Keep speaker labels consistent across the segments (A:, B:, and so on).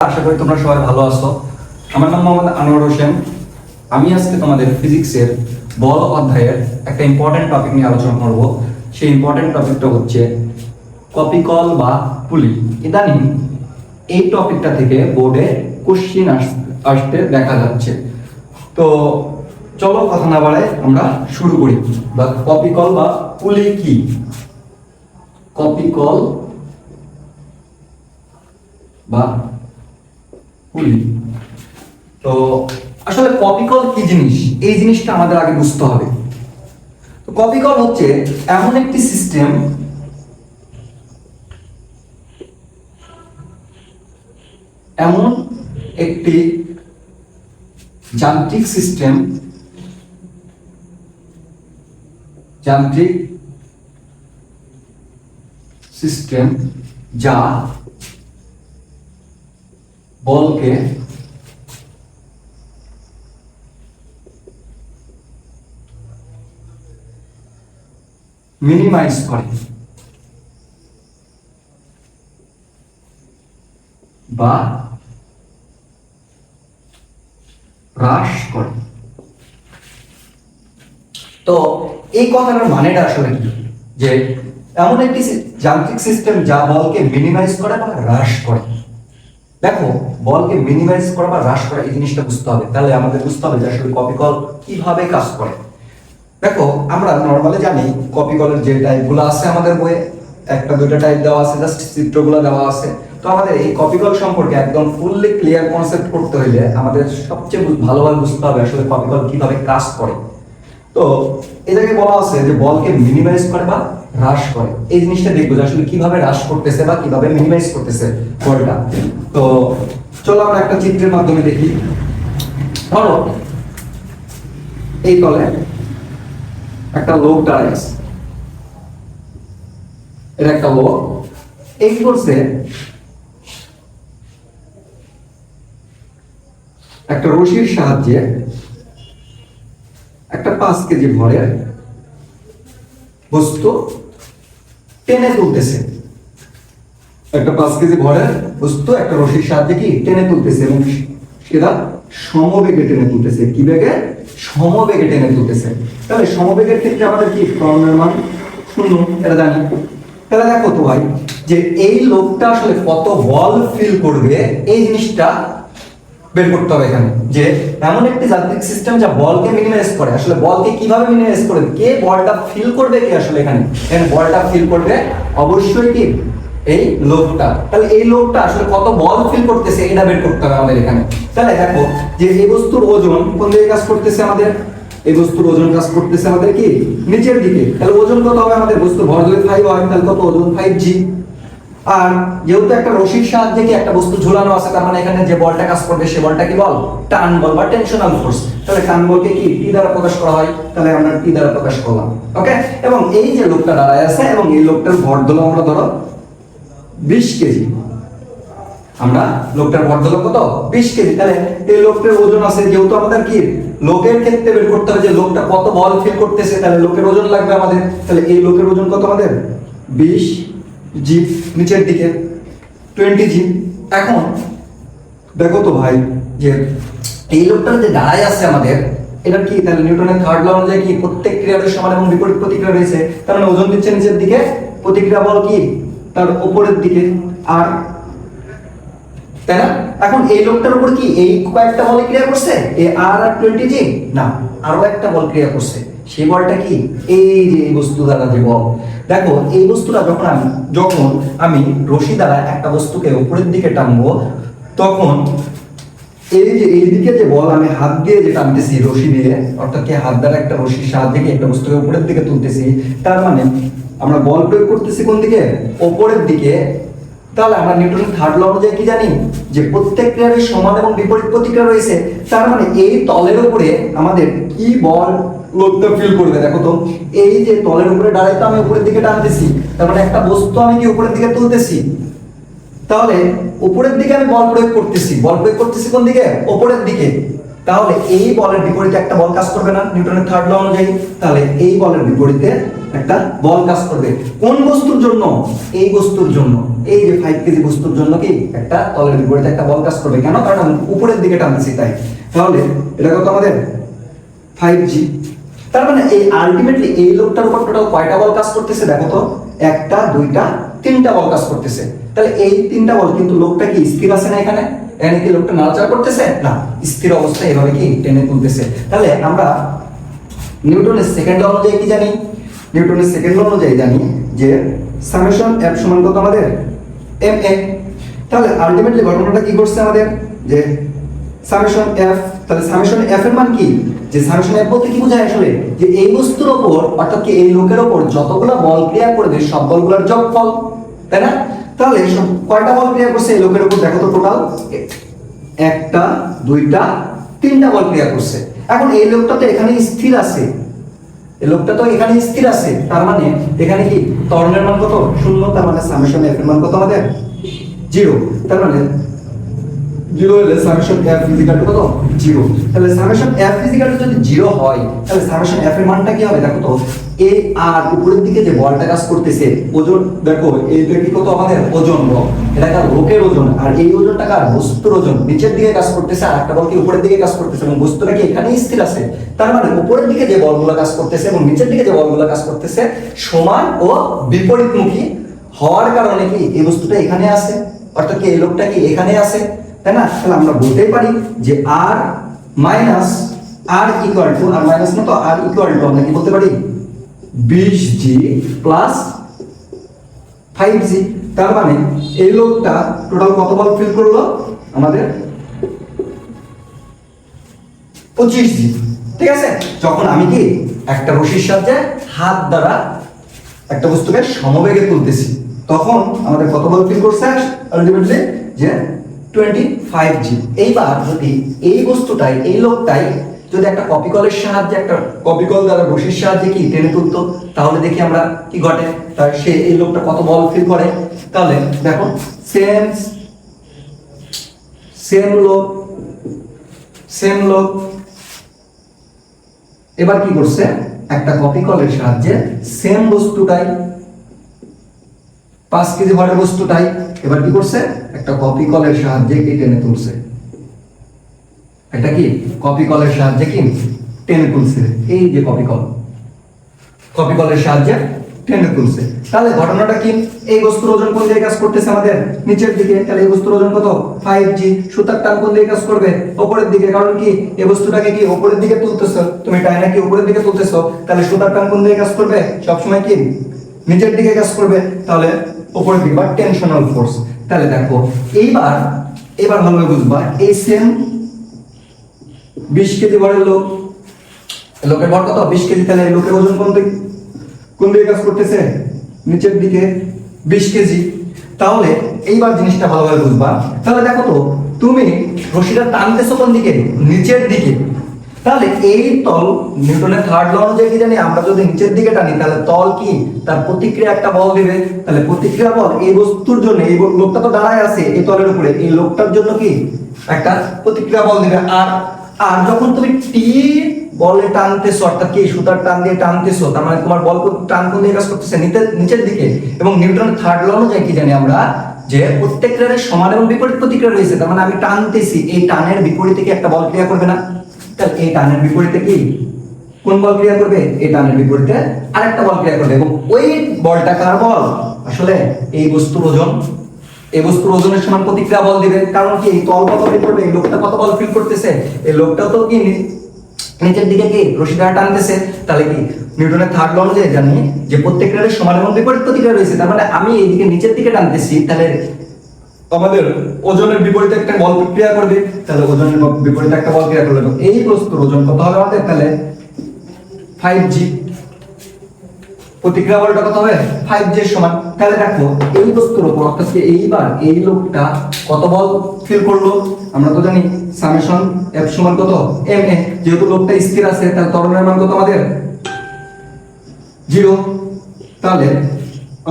A: আশা করি তোমরা সবাই ভালো আছো। আমার নাম মোহাম্মদ আনোয়ার হোসেন। আমি আজকে তোমাদের ফিজিক্সের বল অধ্যায়ের একটা ইম্পর্টেন্ট টপিক নিয়ে আলোচনা করব। সেই ইম্পর্টেন্ট টপিকটা হচ্ছে কপিকল বা পুলি ইদানিং এই টপিকটা থেকে বোর্ডে কোশ্চিন আসতে দেখা যাচ্ছে। তো চলো কথা না বাড়ায় আমরা শুরু করি। বা কপিকল বা পুলি কি? কপিকল বা পুলি তো আসলে কপিকল কি জিনিস? এই জিনিসটা আমাদের আগে বুঝতে হবে। তো কপিকল হচ্ছে এমন একটি সিস্টেম এমন একটি যান্ত্রিক সিস্টেম যান্ত্রিক সিস্টেম যা বলকে মিনিমাইজ করে। বা হ্রাস করে। তো এই কথাটার মানেটা আসলে কি? যে এমন একটি যান্ত্রিক সিস্টেম যা বলকে মিনিমাইজ করে বা হ্রাস করে। দেখো, বলকে মিনিমাইজ করা বা হ্রাস করা, এই জিনিসটা বুঝতে হবে। তাহলে আমাদের বুঝতে হবে যে আসলে কপি কল কীভাবে কাজ করে। দেখো, আমরা নর্মালি জানি কপি কলের যে টাইপগুলো আছে আমাদের বইয়ে, একটা দুটো টাইপ দেওয়া আছে জাস্ট চিত্রগুলো দেওয়া আছে। তো আমাদের এই কপি কল সম্পর্কে একদম ফুললি ক্লিয়ার কনসেপ্ট করতে হইলে আমাদের সবচেয়ে ভালোভাবে বুঝতে হবে আসলে কপি কল কীভাবে কাজ করে। তো জায়গায় বলা আছে যে বলকে মিনিমাইজ করে বা হ্রাস করে। এই জিনিসটা দেখব যে আসলে কীভাবে হ্রাস করতেছে বা কীভাবে মিনিমাইজ করতেছে বলটা তো চলো আমরা একটা চিত্রের মাধ্যমে দেখি। ধরো, এই তলে একটা লোক দাঁড়ায় আছে। এটা একটা লোক এই করছে একটা রশির সাহায্যে একটা পাঁচ কেজি ভরের বস্তু টেনে তুলতেছে। একটা পাঁচ কেজি ভরের বস্তু, একটা রশির সাহায্যে কি টেনে তুলতেছে? এবং সেটা সমবেগে টেনে তুলতেছে। কি বেগে? সমবেগে টেনে তুলতেছে। তাহলে সমবেগের ক্ষেত্রে আমাদের কি কর্মের মান? শূন্য এটা জানি। তাহলে দেখো তো ভাই, যে এই লোকটা আসলে কত বল ফিল করবে, এই জিনিসটা বের করতে হবে এখানে। যে এমন একটি যান্ত্রিক সিস্টেম যা বলকে মিনিমাইজ করে। আসলে বলকে কীভাবে মিনিমাইজ করে কে বলটা ফিল করবে কি আসলে এখানে? এখানে বলটা ফিল করবে অবশ্যই কি? এই লোকটা তাহলে এই লোকটা আসলে কত বল ফিল করতেছে এটা বের করতে হবে আমাদের এখানে। তাহলে দেখো যে এই বস্তুর ওজন কোন দিকে কাজ করতেছে আমাদের? এই বস্তুর ওজন কাজ করতেছে আমাদের কি? নিচের দিকে। তাহলে ওজন কত হবে আমাদের? বস্তু ভর যদি ফাইভ হয়, তাহলে কত? ওজন ফাইভ জি আর যেহেতু একটা রশির সাহায্যে কি একটা বস্তু ঝুলানো আছে, তার মানে এখানে যে বলটা কাজ করবে, সে বলটা কি বল? টান বল বা টেনশনাল ফোর্স তাহলে টান বলকে কি? টি দ্বারা প্রকাশ করা হয়। তাহলে আমরা টি দ্বারা প্রকাশ করলাম। ওকে এবং এই যে লোকটা দাঁড়ায় আছে এবং এই লোকটার ভর দিলাম আমরা ধরো বিশ কেজি। আমরা লোকটার ভর দিলাম কত? বিশ কেজি। তাহলে এই লোকটার ওজন আছে, যেহেতু আমাদের কি? লোকের ক্ষেত্রে বের করতে হবে যে লোকটা কত বল ফিল করতেছে, তাহলে লোকের ওজন লাগবে আমাদের। তাহলে এই লোকের ওজন কত আমাদের? বিশ জি নিচের দিকে টোয়েন্টি জি এখন, দেখো তো ভাই, যে এই লোকটা যে দাঁড়ায় আসছে আমাদের এটা কি, তাহলে নিউটনের থার্ড ল অনুযায়ী কি প্রত্যেক ক্রিয়ার সমান এবং বিপরীত প্রতিক্রিয়া রয়েছে? তার মানে ওজন দিচ্ছে নিচের দিকে, প্রতিক্রিয়া বল কি? তার উপরের দিকে, আর তাই না? এখন এই লোকটার উপর কি এই কয়েকটা বল ক্রিয়া করছে? এ আর আর টোয়েন্টি জি না আরও একটা বল ক্রিয়া করছে। সেই বলটা কি? এই যে এই বস্তু দ্বারা যে বল। দেখো, এই বস্তুটা যখন আমি যখন আমি রশি দ্বারা একটা বস্তুকে উপরের দিকে টানবো, তখন এই যে এই দিকে যে বল আমি হাত দিয়ে যে টানতেছি রশি দিয়ে, অর্থাৎ কি হাত দ্বারা একটা রশির সাহায্যে কি একটা বস্তুকে উপরের দিকে তুলতেছি, তার মানে আমরা বল প্রয়োগ করতেছি কোন দিকে? ওপরের দিকে। তাহলে আমরা নিউটনের থার্ড ল অনুযায়ী কি জানি? যে প্রত্যেক ক্রিয়ার সমান এবং বিপরীত প্রতিক্রিয়া রয়েছে। তার মানে এই তলের উপরে আমাদের কি বল লোকটা ফিল করবে, দেখো তো। এই যে তলের উপরে দাঁড়াই তো আমি উপরের দিকে টানতেছি। তার মানে একটা বস্তু আমি কি উপরের দিকে তুলতেছি? তাহলে উপরের দিকে আমি বল প্রয়োগ করতেছি। বল প্রয়োগ করতেছি কোন দিকে? উপরের দিকে। তাহলে এই বলের বিপরীতে একটা বল কাজ করবে না, নিউটনের থার্ড ল অনুযায়ী। তাহলে এই বলের বিপরীতে একটা বল কাজ করবে। কোন বস্তুর জন্য? এই বস্তুর জন্য। এই যে ফাইভ কেজি বস্তুর জন্য কি? একটা তলের বিপরীতে একটা বল কাজ করবে। কেন? কারণ উপরের দিকে টানছি তাই। তাহলে এটা কত আমাদের? ফাইভ জি তার মানে এই আলটিমেটলি এই লোকটার উপর টোটাল কয়টা বল কাজ করতেছে দেখো তো? একটা, দুইটা, তিনটা বল কাজ করতেছে। তাহলে এই তিনটা বল কিন্তু লোকটা কি স্থির আছে না এখানে? এখানে কি লোকটা নাড়াচাড়া করতেছে? না, স্থির অবস্থায় এভাবে কি টেনে তুলতেছে। তাহলে আমরা নিউটনের সেকেন্ড অনুযায়ী কি জানি? নিউটনের সেকেন্ড ল অনুযায়ী জানি যে সামেশন এফ সমান কত আমাদের? এম এ তাহলে আলটিমেটলি ঘটনাটা কি করছে আমাদের? যে সামেশন এফ, তাহলে সামেশন এফ এর মান কি? যে সামেশন এফ বলতে কি বোঝায় আসলে? যে এই বস্তুর ওপর, অর্থাৎ কি এই লোকের ওপর যতগুলো বল ক্রিয়া করবে, সব বলগুলোর যোগফল, তাই না? তাহলে কয়টা বল ক্রিয়া করছে এই লোকের উপর দেখো তো টোটাল একটা, দুইটা, তিনটা বল ক্রিয়া করছে। এখন এই লোকটা তো এখানে স্থির আছে। এই লোকটা তো এখানে স্থির আছে। তার মানে এখানে কি ত্বরণের মান কত? শূন্য, তার মানে সামেশন এফ এর মান কত আমাদের? জিরো। তার মানে জিরো হলে সামেশন এফ ফিজিক্যাল কত? জিরো তাহলে সামেশন এফ ফিজিক্যাল যদি জিরো হয়, তাহলে সামেশন এফ এর মানটা কি হবে? দেখো তো এ আর উপরের দিকে যে বলটা কাজ করতেছে, ওজন, দেখো এইটা কি কত আমাদের? ওজন বল। এটা কার লোকের ওজন, আর এই ওজনটা কার? বস্তুর ওজন। নিচের দিকে কাজ করতেছে আর একটা বল কি উপরের দিকে কাজ করতেছে, এবং বস্তুটা কি এখানেই স্থির আছে। তার মানে উপরের দিকে যে বলগুলো কাজ করতেছে এবং নিচের দিকে যে বলগুলো কাজ করতেছে, সমান ও বিপরীতমুখী হওয়ার কারণে কি এই বস্তুটা এখানে আছে? অর্থাৎ কি এই লোকটা কি এখানে আছে? তাই না? তাহলে আমরা বলতেই পারি যে R minus R equal to R minus না তো? আর ইকুয়াল টু আমরা কি বলতে পারি? বিশ জি প্লাস ফাইভ জি। তার মানে এই লোকটা টোটাল কত ফিল করল? আমাদের পঁচিশ জি। ঠিক আছে? যখন আমি কি একটা রশির সাহায্যে হাত দ্বারা একটা বস্তুকে সমবেগে তুলতেছি, তখন আমাদের কত ফিল করছে? আলটিমেটলি যে টোয়েন্টি ফাইভ জি এইবার যদি এই বস্তুটাই, এই লোকটাই যদি একটা কপি কলের সাহায্যে, একটা কপি কল দ্বারা রশির সাহায্যে কি টেনে তুলতো? তাহলে দেখি আমরা কি ঘটে? তার সে এই লোকটা কত বল ফিল করে? তাহলে দেখো সেম সেম লোক সেম লোক। এবার কি করছে? একটা কপি কলের সাহায্যে সেম বস্তুটাই, পাঁচ কেজি ভরের বস্তুটাই, এবার কি করছে? একটা কপি কলের সাহায্যে কি টেনে তুলছে? একটা কি? কপি কলের সাহায্যে কি? টেনে তুলছে। এই যে কপি কল কপি কলের সাহায্যে টেনে তুলছে। তাহলে ঘটনাটা কি? এই বস্তুর ওজন কোন দিকে কাজ করতেছে আমাদের? নিচের দিকে। তাহলে এই বস্তুর ওজন কত? ফাইভ জি সুতার টান কোন দিকে কাজ করবে? উপরের দিকে। কারণ কি? এই বস্তুটাকে কি উপরের দিকে তুলতেছো? তুমি টাইনা কি উপরের দিকে তুলতেছো? তাহলে সুতার টান কোন দিকে কাজ করবে? সবসময় কি? নিচের দিকে কাজ করবে। তাহলে উপরের দিকে বা টেনশনাল ফোর্স তাহলে দেখো, এইবার, এবার ভালোভাবে বুঝবা, এই সেম বিশ কেজি ভরের লোক, লোকের ভর কত? বিশ কেজি, তাহলে লোকের ওজন কোন দিকে? কোন দিকে কাজ করতেছে? নিচের দিকে, বিশ কেজি। তাহলে এইবার জিনিসটা ভালোভাবে বুঝবা। তাহলে দেখো তো, তুমি রশিটা টানতেছো কোন দিকে? নিচের দিকে। তাহলে এই তল নিউটনের থার্ড ল অনুযায়ী কি জানি? আমরা যদি নিচের দিকে টানি, তাহলে তল কি? তার প্রতিক্রিয়া একটা বল দিবে। তাহলে প্রতিক্রিয়া বল এই বস্তুর জন্য, এই লোকটা তো দাঁড়ায় আছে এই তলের উপরে, এই লোকটার জন্য কি? একটা প্রতিক্রিয়া বল দিবে। আর আর যখন তুমি টি বলে টানতেছো, অর্থাৎ কি, সুতার টান দিয়ে টানতেছো, তার মানে তোমার বল টান কোন দিকে কাজ করতেছে? নিচের দিকে। এবং নিউটনের থার্ড ল অনুযায়ী কি জানি আমরা? যে প্রত্যেক সমান এবং বিপরীত প্রতিক্রিয়া রয়েছে, তার মানে আমি টানতেছি, এই টানের বিপরীতে কি একটা বল ক্রিয়া করবে না? তাহলে এই টানের বিপরীতে কি? কোন বল ক্রিয়া করবে? এই টানের বিপরীতে আরেকটা বল ক্রিয়া করবে। এবং ওই বলটা কার বল? আসলে এই বস্তুর ওজন। এই বস্তুর ওজনের সমান প্রতিক্রিয়া বল দিবে। কারণ কি? এই তল কত ফিল করবে? এই লোকটা কত বল ফিল করতেছে? এই লোকটাও তো কি নিচের দিকে কি? রশিটা টানতেছে। তাহলে কি? নিউটনের থার্ড ল অনুযায়ী জানি যে প্রত্যেক সমান এবং বিপরীত প্রতিক্রিয়া রয়েছে। তার মানে আমি এইদিকে নিচের দিকে টানতেছি, তাহলে আমাদের ওজনের বিপরীতে একটা বল ক্রিয়া করবে, তাহলে ওজনের বিপরীতে একটা বল ক্রিয়া করবে। এই বস্তুর ওজন কত হবে আমাদের? তাহলে ফাইভ জি প্রতিক্রিয়া বলটা কত হবে? ফাইভ জি সমান। তাহলে দেখো, এই বস্তুর উপর, অর্থাৎ এইবার এই লোকটা কত বল ফিল করল? আমরা তো জানি সামেশন এফ সমান কত? এম এ যেহেতু লোকটা স্থির আছে, তাহলে ত্বরণের মান কত আমাদের? জিরো তাহলে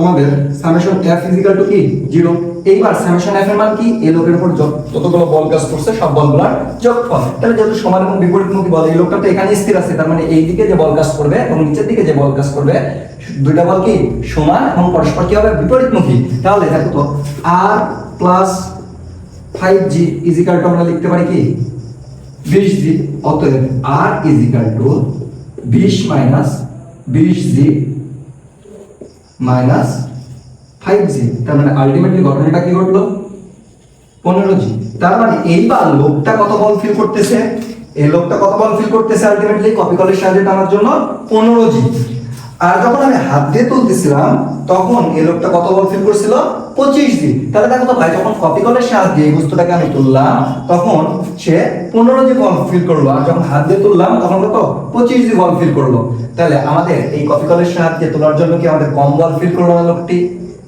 A: আমাদের summation F is equal to কি? জিরো এইবার সামেশন এফ এর মান কি? এই লোকের উপর যতগুলো বল কাজ করছে, সব বলগুলোর যোগফল। তাহলে যেহেতু সমান এবং বিপরীতমুখী বল, এই লোকটা তো এখানে স্থির আছে। তার মানে এই দিকে যে বল কাজ করবে এবং নিচের দিকে যে বল কাজ করবে, দুইটা বল কি সমান এবং পরস্পর কি হবে বিপরীতমুখী তাহলে দেখো তো R plus five G is equal to আমরা লিখতে পারি কি? বিশ জি অতএব আর ইজিকাল টু বিশ মাইনাস বিশ জি মাইনাস ফাইভ জি তার মানে আলটিমেটলি ঘটনাটা কি ঘটলো? পনেরো জি তার মানে এইবার লোকটা কত বল ফিল করতেছে? এই লোকটা কত বল ফিল করতেছে আলটিমেটলি কপি কলের সাহায্যে টানার জন্য পনেরো জি আর যখন আমি হাত দিয়ে তুলতেছিলাম, তখন এই লোকটা কত বল ফিল করছিল? পঁচিশ জি তাহলে দেখো তো ভাই, যখন কপি কলের সাহায্যে এই বস্তুটাকে আমি তুললাম, তখন সে পনেরো জি বল ফিল করল। আর যখন হাত দিয়ে তুললাম, তখন কত? পঁচিশ জি বল ফিল করল। তাহলে আমাদের এই কপি কলের সাহায্যে তোলার জন্য কি আমাদের কম বল ফিল করল না লোকটি?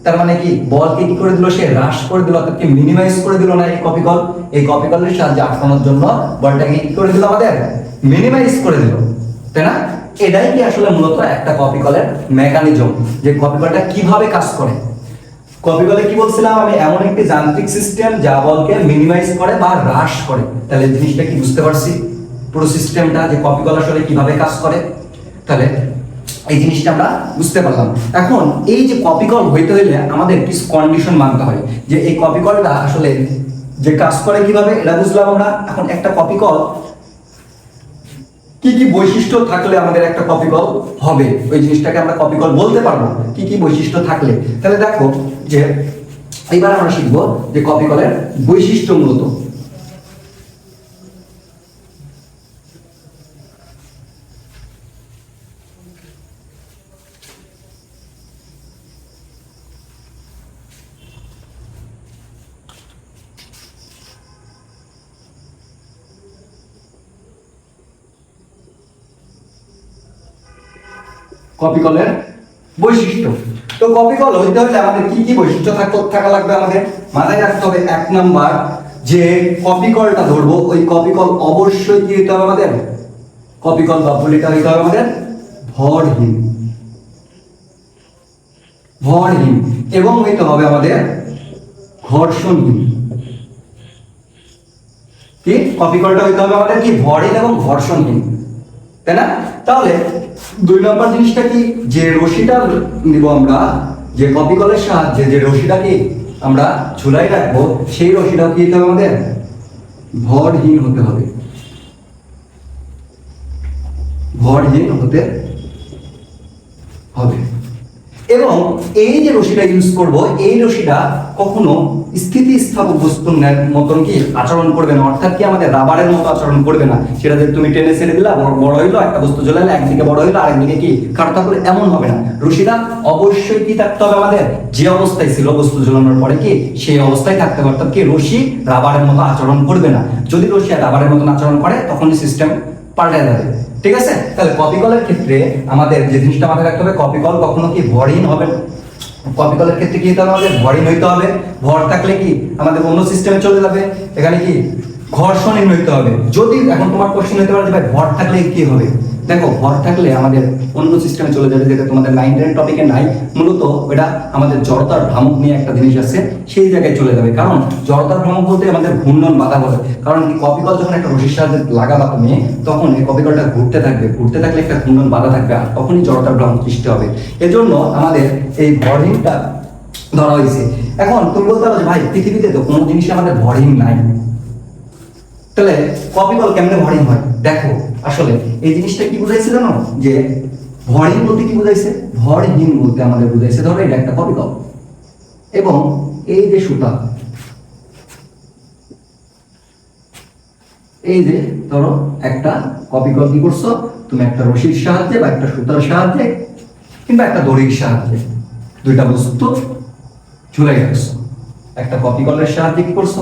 A: তার মানে কি? বলকে কি করে দিল সে হ্রাস করে দিল, অর্থাৎ মিনিমাইজ করে দিল না এই কপি কল এই কপি কলের সাহায্যে আটকানোর জন্য বলটাকে কি করে দিল আমাদের। মিনিমাইজ করে দিল। তাই না? এটাই কি আসলে মূলত একটা কপি কলের মেকানিজম যে কপি কলটা কীভাবে কাজ করে? কপি কলে কি বলছিলাম? আমি এমন একটি যান্ত্রিক সিস্টেম যা বলকে মিনিমাইজ করে বা হ্রাস করে। তাহলে জিনিসটা কি বুঝতে পারছি? পুরো সিস্টেমটা যে কপি কল আসলে কীভাবে কাজ করে? তাহলে এই জিনিসটা আমরা বুঝতে পারলাম। এখন এই যে কপি কল হইতে হইলে আমাদের কিছু কন্ডিশন মানতে হয় যে এই কপি কলটা আসলে যে কাজ করে কীভাবে, এটা বুঝলাম আমরা। এখন একটা কপি কল কি কি বৈশিষ্ট্য থাকলে আমাদের একটা কপি কল হবে? ওই জিনিসটাকে আমরা কপি কল বলতে পারব, কি কি বৈশিষ্ট্য থাকলে? তাহলে দেখো যে, এবার আমরা শিখব যে কপি কলের বৈশিষ্ট্য মূলত। কপি কলের বৈশিষ্ট্য। তো কপি কল হইতে হলে আমাদের কি কি বৈশিষ্ট্য থাক- লাগবে আমাদের? মাথায় রাখতে হবে এক নাম্বার যে কপি কলটা ধরবো, ওই কপি কল অবশ্যই কি হইতে হবে আমাদের? কপি বা বলিটা হইতে হবে আমাদের? ভরহীন। ভরহীন। এবং হইতে হবে আমাদের ঘর্ষণহীন। কি? কপি কলটা হইতে হবে আমাদের কি? ভরহীন এবং ঘর্ষণহীন। তাই না? তাহলে দুই নম্বর জিনিসটা কি? যে রশিটা নিব আমরা, যে কপি কলের সাহায্যে যে রশিটাকে আমরা ঝুলাই রাখব, সেই রশিটাও কি হবে আমাদের? ভরহীন হতে হবে। ভরহীন হতে হবে। এবং এই যে রশিটা ইউজ করব, এই রশিটা কখনো স্থিতিস্থাপক বস্তুর মতন কি আচরণ করবে না? অর্থাৎ কি আমাদের রাবারের মতো আচরণ করবে না? সেটা যে তুমি টেনে ছেড়ে দিলা, বড় হইল, একটা বস্তু জ্বলালে একদিকে বড় হইল, আরেকদিকে কি? করে এমন হবে না। রশিটা অবশ্যই কি থাকতে হবে আমাদের? যে অবস্থায় ছিল বস্তু জ্বলানোর পরে কি? সেই অবস্থায় থাকতে হবে। অর্থাৎ কি রশি রাবারের মতো আচরণ করবে না। যদি রশি আর রাবারের মতন আচরণ করে তখন সিস্টেম পাল্টে যাবে ঠিক আছে? তাহলে কপি কলের ক্ষেত্রে আমাদের যে জিনিসটা মাথায় রাখতে হবে কপি কল কখনো কি ভরিন হবে। কপি কলের ক্ষেত্রে কি হতে হবে আমাদের? ভরিন হইতে হবে। ভর থাকলে কি আমাদের অন্য সিস্টেমে চলে যাবে? এখানে কি ঘর্ষণহীন হইতে হবে। যদি এখন তোমার কোশ্চেন হতে পারে যে ভাই, ভর থাকলে কি হবে? দেখো ভর থাকলে আমাদের অন্য সিস্টেমে চলে যাবে, যেটা তোমাদের নাইন টেন টপিকে নাই। মূলত ওটা আমাদের জড়তার ভ্রামক নিয়ে একটা জিনিস আছে, সেই জায়গায় চলে যাবে। কারণ জড়তার ভ্রামক বলতে আমাদের ঘূর্ণন বাধা বলে। কারণ কি কপি যখন একটা রশির সাহায্যে লাগাবা তুমি, তখন এই কপি কলটা ঘুরতে থাকবে। ঘুরতে থাকলে একটা ঘূর্ণন বাধা থাকবে আর তখনই জড়তার ভ্রামক সৃষ্টি হবে। এজন্য আমাদের এই ভরহীনটা ধরা হয়েছে। এখন তুমি বলতে পারো ভাই, পৃথিবীতে তো কোনো জিনিস আমাদের ভরহীন নাই। তাহলে কপি কল কেমনে ভরিং হয়? দেখো আসলে এই জিনিসটা কি বুঝাইছে জানো? যে ভরিং বলতে কি বুঝাইছে? ভরহীন বলতে আমাদের বুঝাইছে, ধরো এটা একটা কপি কল এবং এই যে সুতা, এই যে ধরো একটা কপি কল কি করছ, তুমি একটা রশির সাহায্যে বা একটা সুতার সাহায্যে কিংবা একটা দড়ির সাহায্যে, দুইটা বস্তু ঝুলাই রাখছো। একটা কপি কলের সাহায্যে কি করছ?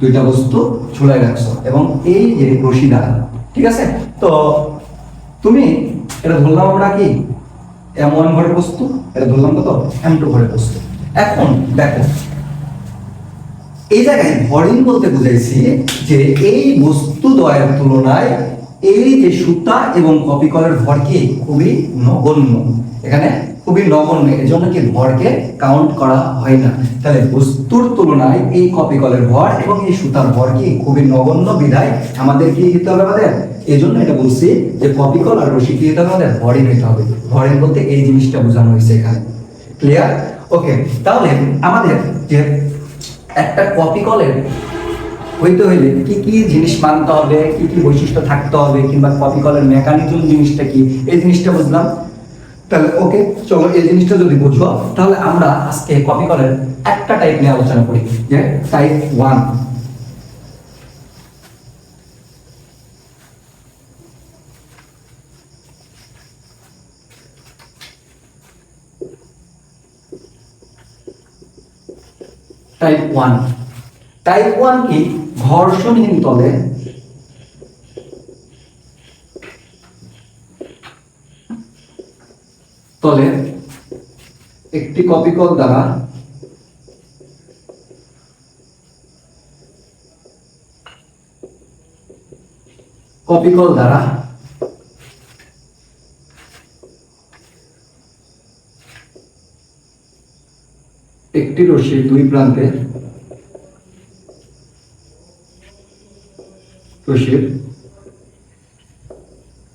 A: দুইটা বস্তু ঝুলাই রাখছো। এবং এই যে রশিদা ঠিক আছে? তো তুমি, এটা ধরলাম আমরা কি? এম ওয়ান ঘরের বস্তু, এটা ধরলাম কত? এম টু ঘরের বস্তু। এখন দেখো, এই জায়গায় ভরিং বলতে বুঝাইছি যে এই বস্তু দ্বয়ের তুলনায় এই যে সুতা এবং কপি কলের ভর কি? খুবই নগণ্য। এখানে খুবই নগণ্য এজন্য কি ভরকে কাউন্ট করা হয় না। তাহলে বস্তুর তুলনায় এই কপি কলের ভর এবং এই সুতার ভর কি খুবই নগণ্য বিধায় আমাদের কি দিতে হবে আমাদের? এই জন্য এটা বলছি যে কপি কল আর রশি কি দিতে হবে আমাদের? ভরই নিতে হবে। ভরের বলতে এই জিনিসটা বোঝানো হয়েছে এখানে। ক্লিয়ার ওকে তাহলে আমাদের যে একটা কপি কলের হইতে হইলে কি কি জিনিস মানতে হবে, কি কি বৈশিষ্ট্য থাকতে হবে, কিংবা কপি কলের মেকানিজম জিনিসটা কি? এই জিনিসটা বুঝলাম। তাহলে ওকে চলো এই জিনিসটা যদি বুঝো, তাহলে আমরা আজকে কপি কলের একটা টাইপ নিয়ে আলোচনা করি, যে type one type one type one কি? ঘর্ষণহীন তলে একটি কপি কল দ্বারা। কপি কল দ্বারা। একটি রশির দুই প্রান্তে। রশির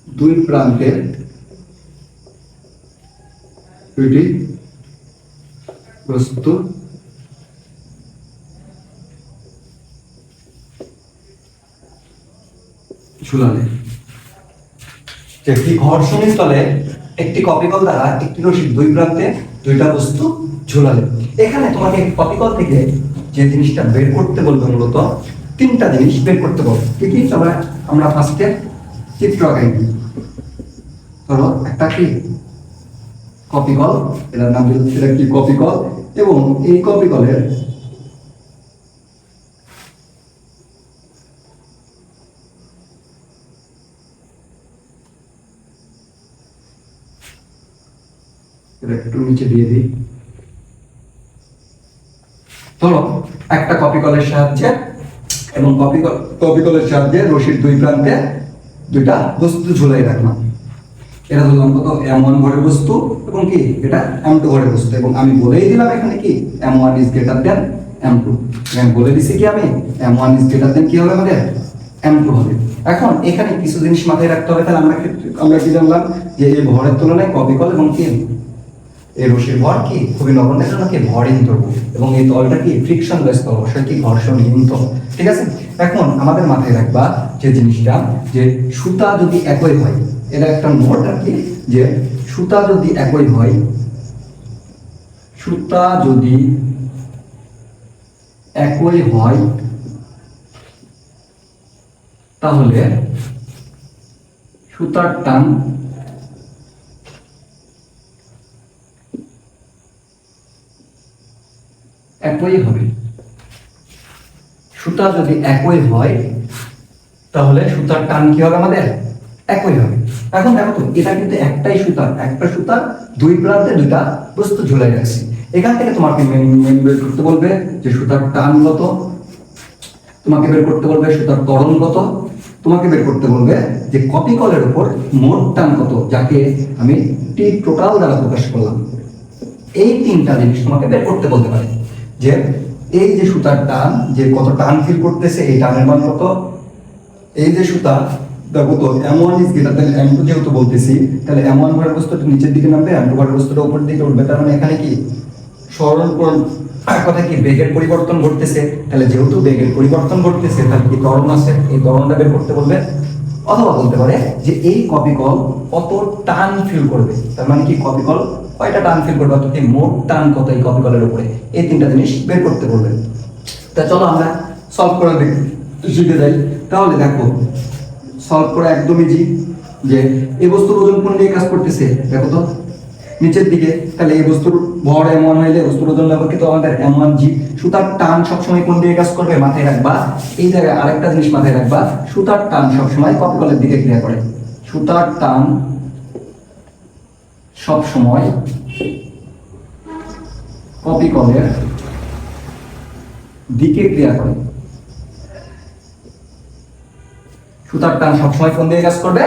A: দুই প্রান্তে। দুইটি ঝুলালে একটি স্থলে একটি কপিকল দ্বারা একটি রশির দুই প্রান্তে দুইটা বস্তু ঝুলালে। এখানে তোমাকে কপিকল থেকে যে জিনিসটা বের করতে বলবে মূলত, তিনটা জিনিস বের করতে বলবে। কি কি? আমরা আমরা ফার্স্টে চিত্র আঁকাই। ধরো, একটা কি কপিকল এটার নাম হচ্ছে এটা কি কপিকল এবং এই কপিকলের এটা একটু নিচে দিয়ে দিই। ধরো একটা কপি কলের সাহায্যে, এবং কপি কপি কলের সাহায্যে রশির দুই প্রান্তে দুইটা বস্তু ঝুলাই রাখলাম। এটা ধরলাম কত এম ওয়ান ঘরের বস্তু এবং কি, এটা এম টু ঘরের বস্তু। এবং আমি বলেই দিলাম এখানে কি M one is greater than M two আমি বলে দিছি কি আমি M one is greater than কি হবে আমাদের? এম টু হবে। এখন এখানে কিছু জিনিস মাথায় রাখতে হবে, তাহলে আমরা আমরা কি জানলাম যে এই ভরের তুলনায় কপি কল এবং কি? এই রশির ভর কি? খুবই নগণ্য জন্য কি ভরহীন দ্রব্য এবং এই তলটা কি? ফ্রিকশন তল অবশ্যই কি ঘর্ষণহীন তল। ঠিক আছে? এখন আমাদের মাথায় রাখবা যে জিনিসটা, যে সুতা যদি একই হয় এটা একটা নোট আর কি, যে সুতা যদি একই হয়, সুতা যদি একই হয়, তাহলে সুতার টান একই হবে। সুতা যদি একই হয়, তাহলে সুতার টান কি হবে আমাদের? একই হবে। এখন দেখো তো, এটা কিন্তু একটাই সুতা একটা সুতা, দুই প্রান্তে দুইটা বস্তু ঝুলাই রাখছি। এখান থেকে তোমাকে বের করতে বলবে যে সুতার টান কত। তোমাকে বের করতে বলবে সুতার ত্বরণ কত। তোমাকে বের করতে বলবে যে কপি কলের উপর মোট টান কত, যাকে আমি টি টোটাল দ্বারা প্রকাশ করলাম। এই তিনটা জিনিস তোমাকে বের করতে বলতে পারে। যে এই যে সুতার টান, যে কত টান ফিল করতেছে, এই টানের মান কত। এই যে সুতা দেখো তো M one is greater than M two যেহেতু বলতেছি, তাহলে এম ওয়ান ঘরের বস্তুটা নিচের দিকে নামবে এম টু ঘরের বস্তুটা উপরের দিকে উঠবে, তার মানে এখানে কি? সরল কোণ কথা কি, বেগের পরিবর্তন ঘটতেছে? তাহলে যেহেতু বেগের পরিবর্তন ঘটতেছে, তাহলে কি ত্বরণ আছে? এই ত্বরণটা বের করতে বলবে, অথবা বলতে পারে যে এই কপি কল কত টান ফিল করবে। তার মানে কি কপি কল কয়টা টান ফিল করবে, অর্থাৎ মোট টান কত এই কপি কলের উপরে? এই তিনটা জিনিস বের করতে বলবে। তা চলো আমরা সলভ করে দেখি। শিখে যাই। তাহলে দেখো সলভ করা একদম ইজি যে এই বস্তুর ওজন কোন দিকে কাজ করতেছে? দেখো তো, নিচের দিকে। তাহলে এই বস্তুর ভর এম ওয়ান হইলে বস্তুর ওজন কিন্তু আমাদের এম ওয়ান জি সুতার টান সবসময় কোন দিকে কাজ করবে? মাথায় রাখবা। এই জায়গায় আরেকটা জিনিস মাথায় রাখবা। সুতার টান সবসময় কপিকলের দিকে ক্রিয়া করে সুতার টান সবসময় কপিকলের দিকে ক্রিয়া করে সুতার টান সবসময় কোন দিকে কাজ করবে?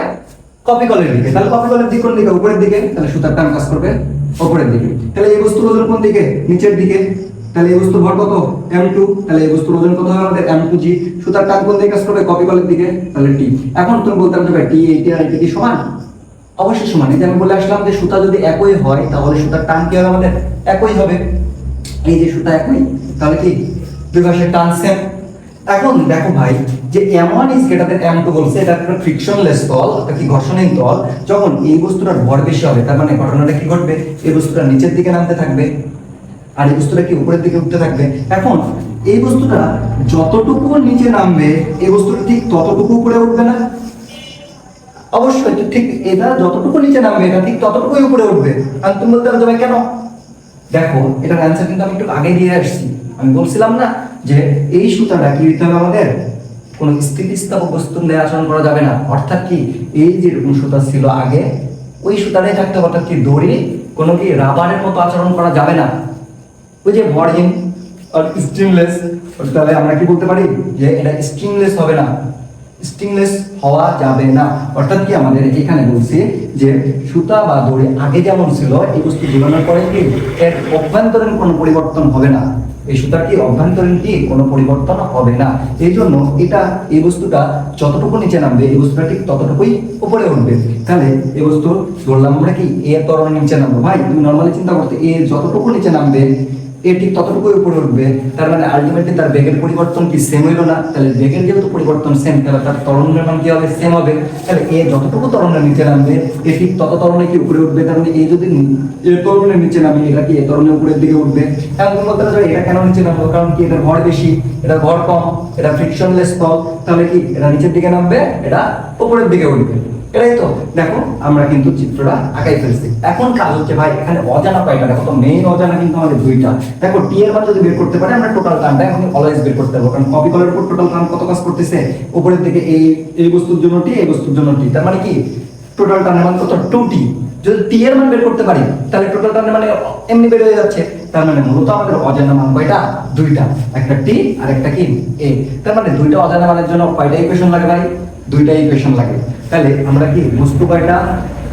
A: কপি কলের দিকে। তাহলে কপি কলের দিক কোন দিকে? উপরের দিকে। তাহলে সুতার টান কাজ করবে উপরের দিকে। তাহলে এই বস্তুর ওজন কোন দিকে? নিচের দিকে। তাহলে এই বস্তুর ভর কত? M2 তাহলে এই বস্তুর ওজন কত হবে আমাদের? M2g সুতার টান কোন দিকে কাজ করবে? কপি কলের দিকে। তাহলে t এখন তুমি বলতে পারবে t এইটা আর এটা কি সমান? অবশ্যই সমান। যে আমি বলে আসলাম যে সুতা যদি একই হয়, তাহলে সুতার টান কি হবে আমাদের? একই হবে। এই যে সুতা একই, তাহলে কি? দুই পাশে টান সেম এখন দেখো ভাই যে m1 is greater then m2 বলছে এটা একটা ফ্রিকশনলেস তল একটা কি ঘর্ষণহীন তল যখন এই বস্তুটার ভর বেশি হবে, তার মানে ঘটনাটা কি ঘটবে? এই বস্তুটা নিচের দিকে নামতে থাকবে, আর এই বস্তুটা কি উপরের দিকে উঠতে থাকবে? এখন, এই বস্তুটা যতটুকু নিচে নামবে, এই বস্তুটা ঠিক ততটুকু উপরে উঠবে না? অবশ্যই ঠিক এটা যতটুকু নিচে নামবে, এটা ঠিক ততটুকুই উপরে উঠবে। আর তুমি বলতে পারো কেন? দেখো, এটার অ্যান্সার কিন্তু আমি একটু আগে দিয়ে আসছি। আমি বলছিলাম না যে এই সুতাটা কি দিতে হবে আমাদের? কোন স্থিতিস্থাপক ন্যায় আচরণ করা যাবে না। অর্থাৎ কি, এই যে এরকম সুতা ছিল আগে, ওই সুতাটাই থাকতে অর্থাৎ কি, দড়ি, কোনো কি রাবারের মতো আচরণ করা যাবে না। ওই যে ভরহীন আর স্ট্রিংলেস তাহলে আমরা কি বলতে পারি? যে এটা স্ট্রিংলেস হবে না। স্ট্রিংলেস হওয়া যাবে না। অর্থাৎ কি, আমাদের এখানে বলছি যে সুতা বা দড়ি আগে যেমন ছিল, এই বস্তু ঝুলানোর পরে কি, এর অভ্যন্তরীণ কোনো পরিবর্তন হবে না। এই সুতার কি অভ্যন্তরীণ কি কোনো পরিবর্তন হবে না? এই জন্য এটা, এই বস্তুটা যতটুকু নিচে নামবে, এই বস্তুটা ঠিক ততটুকুই উপরে উঠবে। তাহলে এই বস্তু ধরলাম আমরা কি? এ তরণ নিচে নামবো। ভাই, তুমি নর্মালি চিন্তা করতে, এ যতটুকু নিচে নামবে এ ঠিক ততটুকুই উপরে উঠবে। তার মানে আলটিমেটলি তার বেগের পরিবর্তন কি সেম হইল না? তাহলে বেগের যেহেতু পরিবর্তন সেম তাহলে তার ত্বরণের মান কি হবে? সেম হবে। তাহলে এ যতটুকু ত্বরণের নিচে নামবে, এ ঠিক তত ত্বরণে কি উপরে উঠবে? তার মানে এ যদি এ ত্বরণের নিচে নামে, এটা কি এ তরণের উপরের দিকে উঠবে? এখন তুমি বলতে এটা কেন নিচে নামলো? কারণ কি এটা ভর বেশি এটা ভর কম, এটা ফ্রিকশনলেস তল, তাহলে কি এটা নিচের দিকে নামবে, এটা উপরের দিকে উঠবে। এটাই তো দেখো, আমরা কিন্তু চিত্রটা আঁকাই ফেলছি। এখন কাজ হচ্ছে, ভাই, এখানে অজানা কয়টা? দেখো তো মেইন অজানা কিন্তু আমাদের দুইটা। দেখো টি এর যদি বের করতে পারে, আমরা টোটাল টানটা এখন অলওয়েজ বের করতে পারব। কারণ কপি কলার উপর টোটাল টান কত কাজ করতেছে? উপরের দিকে এই এই বস্তুর জন্য টি এই বস্তুর জন্য টি তার মানে কি? টোটাল টানের মান কত? টু টি যদি টি এর মান বের করতে পারি, তাহলে টোটাল টানের মানে এমনি বের হয়ে যাচ্ছে। তার মানে মূলত আমাদের অজানা মান কয়টা? দুইটা। একটা টি আর একটা কি? এ তার মানে দুইটা অজানা মানের জন্য কয়টা ইকুয়েশন লাগে ভাই? দুইটা ইকুয়েশন লাগে। তাহলে আমরা কি বস্তু কয়টা?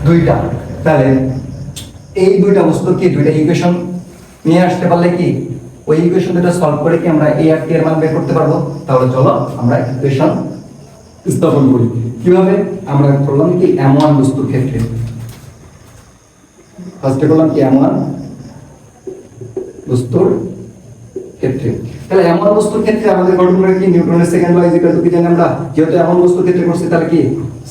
A: দুইটা। তাহলে এই দুইটা বস্তু কি দুইটা ইকুয়েশন নিয়ে আসতে পারলে কি? ওই ইকুয়েশন দুটো সলভ করে কি আমরা এ আর টি এর মান বের করতে পারব? তাহলে চলো আমরা ইকুয়েশন স্থাপন করি। কীভাবে? আমরা করলাম কি এম ওয়ান বস্তুর ক্ষেত্রে। ফার্স্টে করলাম কি এম ওয়ান বস্তুর ক্ষেত্রে। তাহলে এমন বস্তুর ক্ষেত্রে আমাদের গঠন করে কি নিউটনের second law is equal to কি জানি আমরা? যেহেতু এমন বস্তুর ক্ষেত্রে করছি, তাহলে কি?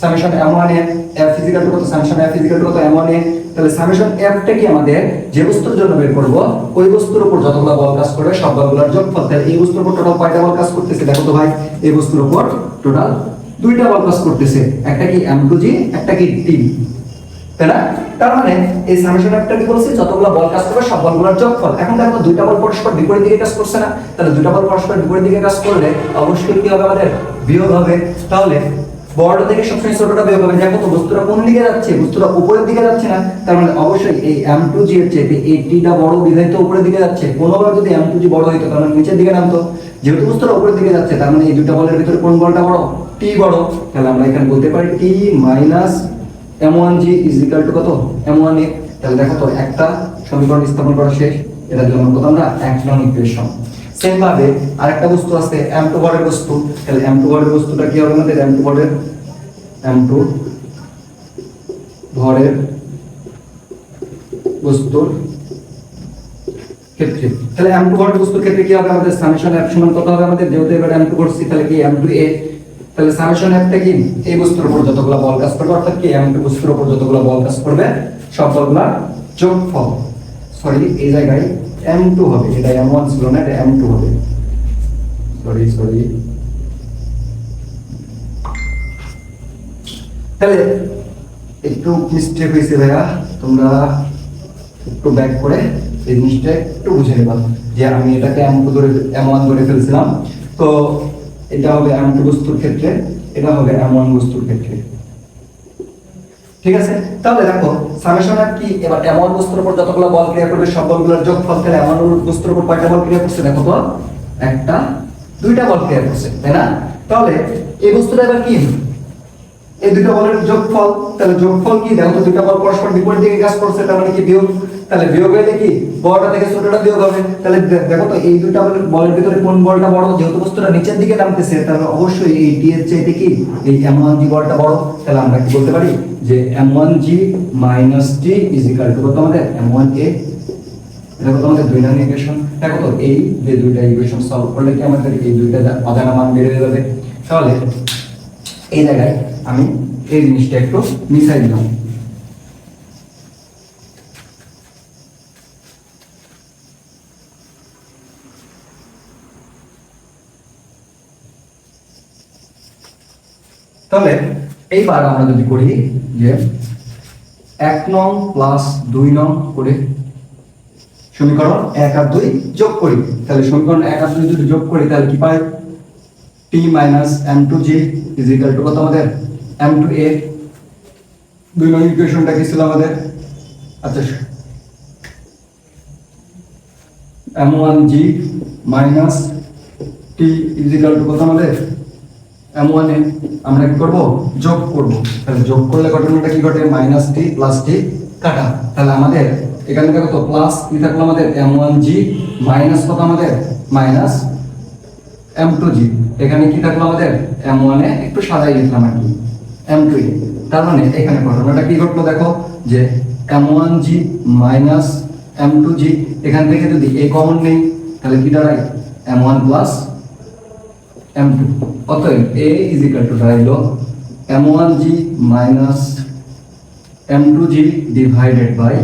A: Summation m1 A f is equal to কত সামেশন ইকুয়াল টু কত m1 এ, তাহলে সামেশন f টা কি আমাদের যে বস্তুর জন্য বের করব, ওই বস্তুর উপর যতগুলো বল কাজ করবে সব বলগুলোর যোগফল, তাহলে এই বস্তুর উপর টোটাল কয়টা বল কাজ করতেছে? দেখো তো ভাই, এই বস্তুর উপর টোটাল দুইটা বল কাজ করতেছে, একটা কি m2g একটা কি t, তাই না? তার মানে এই সামেশন একটা কি বলছে, যতগুলো বল কাজ করবে, সব বলগুলোর যোগফল। এখন দেখো, দুইটা বল পরস্পর বিপরীত দিকে কাজ করছে না, তাহলে দুইটা বল পরস্পর বিপরীত দিকে কাজ করলে অবশ্যই কি হবে আমাদের? বিয়োগ হবে। তাহলে বড় থেকে সবসময় ছোটটা বিয়োগ হবে দেখো তো, বস্তুটা কোন দিকে যাচ্ছে? বস্তুটা উপরের দিকে যাচ্ছে না। তার মানে অবশ্যই এই m2g এর চেয়ে এই t বড় বিধায়িত উপরের দিকে যাচ্ছে। কোনোভাবে যদি m2g বড় হইতো, তার মানে নিচের দিকে নামতো। যেহেতু বস্তুটা উপরের দিকে যাচ্ছে, তার মানে এই দুটো বলের ভিতরে কোন বলটা বড়? T বড়। তাহলে আমরা এখানে বলতে পারি t minus m1g is equal to কত? M1 এ তাহলে দেখো তো, একটা সমীকরণ স্থাপন করা শেষ। এটা দিলাম কত আমরা এক নং ইকুয়েশন সেম ভাবে আরেকটা বস্তু আছে m2 ভরের বস্তু। তাহলে m2 ভরের বস্তুটা কি হবে আমাদের? M2 ভরের m2 ভরের বস্তুর ক্ষেত্রে। তাহলে m2 ভরের বস্তুর ক্ষেত্রে কি হবে আমাদের? সামেশন f সমান কত হবে আমাদের? যেহেতু এবার m2 করছি তাহলে কি m2 a? তাহলে সামেশন অ্যাপটা কি? এই বস্তুর উপর যতগুলো বল কাজ করবে, অর্থাৎ কি এম টু বস্তুর উপর যতগুলো বল কাজ করবে সব বলগুলা যোগফল। সরি এই জায়গায় এম টু হবে এটা এম ওয়ান ছিল না, এটা এম টু হবে। সরি সরি তাহলে, একটু মিস্টেক হয়েছে ভাইয়া। তোমরা একটু ব্যাক করে এই জিনিসটা একটু বুঝে নেবা যে আমি এটাকে এম টু ধরে এম ওয়ান ধরে ফেলছিলাম। তো এটা হবে এম টু বস্তুর ক্ষেত্রে, এটা হবে এম ওয়ান বস্তুর ক্ষেত্রে। ঠিক আছে? তাহলে দেখো সামেশন আর কি এবার এমন বস্তুর উপর যতগুলো বল ক্রিয়া করবে সব বলগুলোর যোগফল তাহলে এমন বস্তুর উপর কয়টা বল ক্রিয়া করছে দেখো তো? একটা, দুইটা বল ক্রিয়া করছে, তাই না? তাহলে এই বস্তুটা এবার কি? এই দুটো বলের যোগফল, তাহলে যোগফল কি? দেখো দুটো বল পরস্পর বিপরীত দিকে কাজ করছে, তার মানে কি বিয়োগ? তাহলে বিয়োগ হলে কি? বড়টা থেকে ছোটটা বিয়োগ হবে। তাহলে দেখো তো এই দুটো বলের ভিতরে কোন বলটা বড়? যেহেতু বস্তুটা নিচের দিকে নামতেছে, তাহলে অবশ্যই এই টি এর চাইতে কি? এই এম ওয়ান জি বলটা বড়। তাহলে আমরা কি বলতে পারি? যে M one G minus T is equal to কত আমাদের? এম ওয়ান এ দেখো তো আমাদের দুই নং ইকুয়েশন দেখো তো এই যে দুইটা ইকুয়েশন সলভ করলে কি আমাদের এই দুইটা অজানা মান হয়ে যাবে? তাহলে এই জায়গায় আমি এই জিনিসটা একটু মিশাই দিলাম। তাহলে এইবার আমরা যদি করি যে এক নং প্লাস দুই নং করে সমীকরণ এক আর দুই যোগ করি। তাহলে সমীকরণ এক আর দুই যদি যোগ করি, তাহলে কি পাই? T minus M two G is two কত আমাদের? এম টু এ দুই নং ইকুয়েশনটা কি ছিল আমাদের? আচ্ছা M one G minus T is equal to কত আমাদের? এম ওয়ান আমরা কি করব? যোগ করব। তাহলে যোগ করলে ঘটনাটা কি ঘটে? মাইনাস টি প্লাস টি কাটা। তাহলে আমাদের এখানে দেখো তো প্লাস কি থাকল আমাদের? এম ওয়ান জি মাইনাস কত আমাদের? মাইনাস এম টু জি এখানে কি থাকল আমাদের? এম ওয়ান এ একটু সাজাই লিখলাম আর কি। এম টু তার মানে এখানে ঘটনাটা কি ঘটলো দেখো, যে M one G minus M two G এখান থেকে যদি এ কমন নেই, তাহলে কি দাঁড়ায়? M one plus M two অতএব A is equal to দাঁড়াইল M one G minus M two G divided by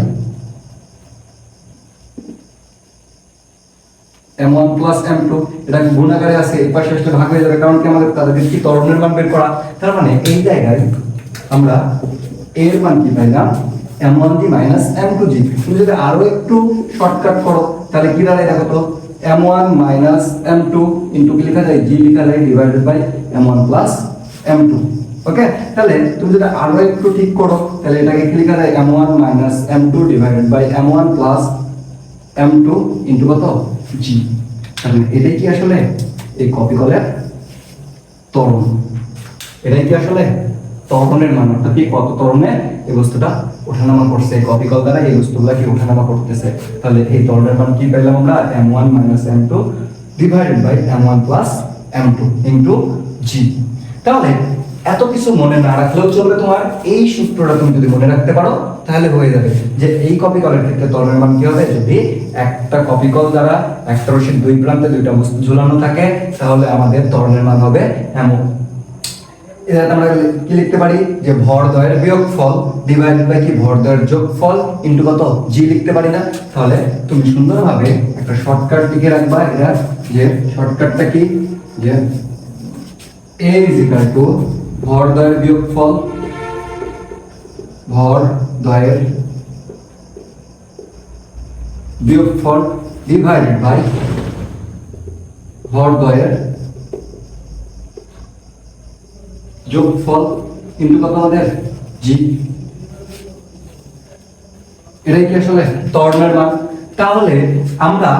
A: M one plus M two এটা গুণ আকারে আছে পাশে আসলে ভাগ হয়ে যাবে, কারণ কি আমাদের তাদেরকে কি ত্বরণের মান বের করা? তার মানে এই জায়গায় আমরা এর মান কি পাইলাম M one G minus M two G তুমি যদি আরও একটু শর্টকাট করো, তাহলে কি দাঁড়ায় দেখো তো? M one minus M two into কি লেখা যায়? জি লেখা যায় divided by M one plus M two okay তাহলে তুমি যদি আরও একটু ঠিক করো, তাহলে এটাকে কি লেখা যায়? M one minus M two divided by M one plus M two into কত? জি। তাহলে এটাই কি আসলে এই কপি কলের এটাই কি আসলে ত্বরণের মান? অর্থাৎ কি কত ত্বরণে এই বস্তুটা ওঠানামা করছে? কপি কল দ্বারা এই কি ওঠানামা করতেছে? তাহলে এই ত্বরণের মান কি পেলাম আমরা? M one minus M two divided by M one plus M two into G তাহলে এত কিছু মনে না রাখলেও চলবে তোমার। এই সূত্রটা তুমি যদি মনে রাখতে পারো তাহলে হয়ে যাবে। যে এই কপি কলের ক্ষেত্রে ত্বরণের মান কি হবে? যদি একটা কপি কল দ্বারা একটা রশির দুই প্রান্তে দুইটা বস্তু ঝুলানো থাকে, তাহলে আমাদের ত্বরণের মান হবে এমন। এটা আমরা কি লিখতে পারি? যে ভর দয়ের বিয়োগফল ডিভাইডেড বাই কি? ভর দয়ের যোগফল ইনটু কত? জি লিখতে পারি না। তাহলে তুমি সুন্দরভাবে একটা শর্টকাট লিখে রাখবা। এটা যে শর্টকাটটা কি? যে a is equal to ভর দয়ের বিয়োগফল ভর, দয়ের বিয়োগফল ডিভাইডেড বাই ভর, দয়ের যোগফল ইন্টু কত আমাদের? জি এটাই কি আসলে? ত্বরণের মান। তাহলে আমরা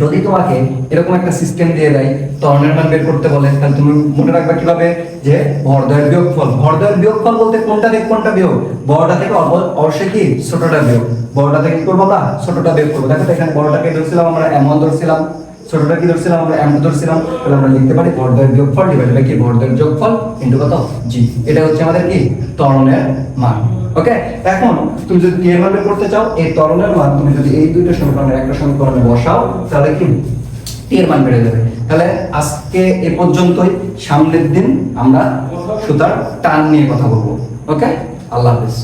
A: যদি তোমাকে এরকম একটা সিস্টেম দিয়ে দেয় ত্বরণের মান বের করতে বলে, তাহলে তুমি মনে রাখবে কীভাবে? যে ভরদয়ের বিয়োগফল। ভরদয়ের বিয়োগফল বলতে কোনটা থেকে কোনটা বিয়োগ? বড়টা থেকে অবশ্যই কি? ছোটটা বিয়োগ। বড়টা থেকে কি করব আমরা? ছোটটা বিয়োগ করব। দেখো এখানে বড়টাকে ধরছিলাম, আমরা এমন ধরছিলাম। ছোটটা কি ধরছিলাম, আমরা এম ধরছিলাম। তাহলে আমরা লিখতে পারি ভরদয়ের বিয়োগফল ডিভাইড বাই কি? ভরদয়ের যোগফল ইনটু কত? জি এটা হচ্ছে আমাদের কি? ত্বরণের মান। ওকে এখন তুমি যদি এর করতে চাও, এই তরলের মান তুমি যদি এই দুইটা সমীকরণের একটা সমীকরণে বসাও, তাহলে কি এর মান বেড়ে যাবে। তাহলে আজকে এ পর্যন্তই। সামনের দিন আমরা সুতার টান নিয়ে কথা বলব। ওকে আল্লাহ হাফেজ।